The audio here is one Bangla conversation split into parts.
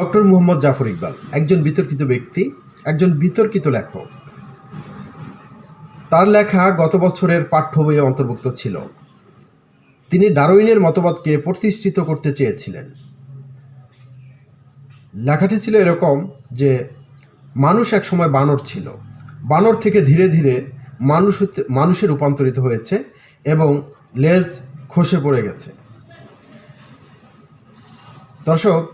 ডক্টর মোহাম্মদ জাফর ইকবাল, একজন বিতর্কিত ব্যক্তি, একজন বিতর্কিত লেখক। তার লেখা গত বছরের পাঠ্য বইয়ে অন্তর্ভুক্ত ছিল। তিনি ডারউইনের মতবাদকে প্রতিষ্ঠিত করতে চেয়েছিলেন। লেখাটি ছিল এরকম যে, মানুষ একসময় বানর ছিল। বানর থেকে ধীরে ধীরে মানুষ মানুষে রূপান্তরিত হয়েছে এবং লেজ খসে পড়ে গেছে। দর্শক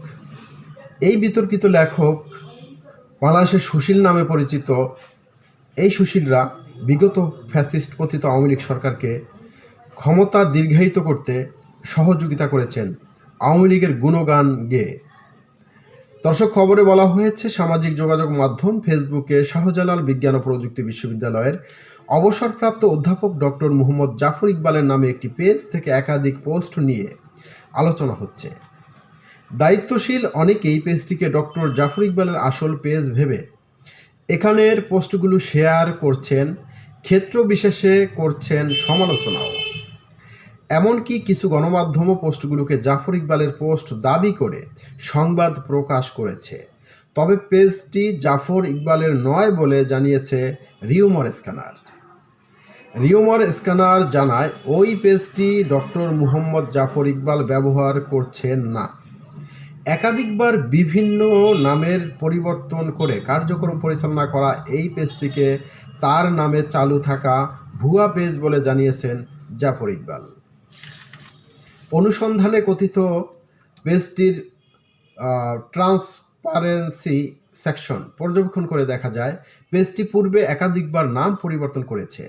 এই বিতর্কিত লেখক বাংলাদেশের সুশীল নামে পরিচিত এই সুশীলরা বিগত ফ্যাসিস্ট পতিত আওয়ামী লীগ সরকারকে ক্ষমতা দীর্ঘায়িত করতে সহযোগিতা করেছেন আওয়ামী লীগের গুণগান গেয়ে দর্শক, খবরে বলা হয়েছে, সামাজিক যোগাযোগ মাধ্যম ফেসবুকে শাহজালাল বিজ্ঞান ও প্রযুক্তি বিশ্ববিদ্যালয়ের অবসরপ্রাপ্ত অধ্যাপক ডক্টর মোহাম্মদ জাফর ইকবালের নামে একটি পেজ থেকে একাধিক পোস্ট নিয়ে আলোচনা হচ্ছে। দায়িত্বশীল অনেকেই পেজটিকে ডক্টর জাফর ইকবালের আসল পেজ ভেবে। এখানের পোস্টগুলো শেয়ার করছেন, ক্ষেত্র বিশেষে করছেন সমালোচনাও। এমনকি কিছু গণমাধ্যমও পোস্টগুলোকে জাফর ইকবালের পোস্ট দাবি করে সংবাদ প্রকাশ করেছে। তবে পেজটি জাফর ইকবালের নয় বলে জানিয়েছে রিউমর স্ক্যানার। রিউমর স্ক্যানার জানায়, ওই পেজটি ডক্টর মুহম্মদ জাফর ইকবাল ব্যবহার করছেন না। একাধিকবার বিভিন্ন নামের পরিবর্তন করে কার্যক্রম পরিচালনা করা এই পেজটিকে তার নামে চালু থাকা ভুয়া পেজ বলে জানিয়েছেন জাফর ইকবাল। অনুসন্ধানে কথিত পেজটির ট্রান্সপারেন্সি সেকশন পর্যবেক্ষণ করে দেখা যায়, পেজটি পূর্বে একাধিকবার নাম পরিবর্তন করেছে।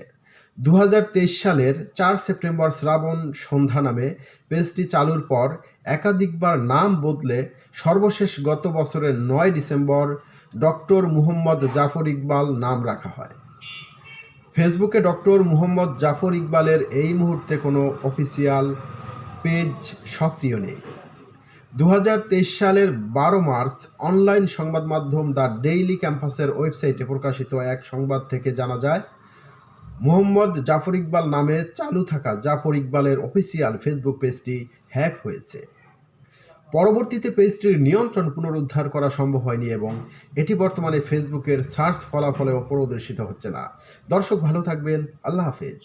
দু হাজার তেইশ সালের চার সেপ্টেম্বর শ্রাবণ সন্ধ্যা নামে পেজটি চালুর পর একাধিকবার নাম বদলে সর্বশেষ গত বছরের নয় ডিসেম্বর ডক্টর মুহম্মদ জাফর ইকবাল নাম রাখা হয়। ফেসবুকে ডক্টর মুহম্মদ জাফর ইকবালের এই মুহূর্তে কোনো অফিসিয়াল পেজ সক্রিয় নেই। দু হাজার তেইশ সালের বারো মার্চ অনলাইন সংবাদ মাধ্যম দ্য ডেইলি ক্যাম্পাসের ওয়েবসাইটে প্রকাশিত এক সংবাদ থেকে জানা যায় মোহাম্মদ জাফর ইকবাল নামে চালু থাকা জাফর ইকবালের অফিসিয়াল ফেসবুক পেজটি হ্যাক হয়েছে। পরবর্তীতে পেজটির নিয়ন্ত্রণ পুনরুদ্ধার করা সম্ভব হয়নি এবং এটি বর্তমানে ফেসবুকের সার্চ ফলাফলেও প্রদর্শিত হচ্ছে না। দর্শক ভালো থাকবেন, আল্লাহ হাফেজ।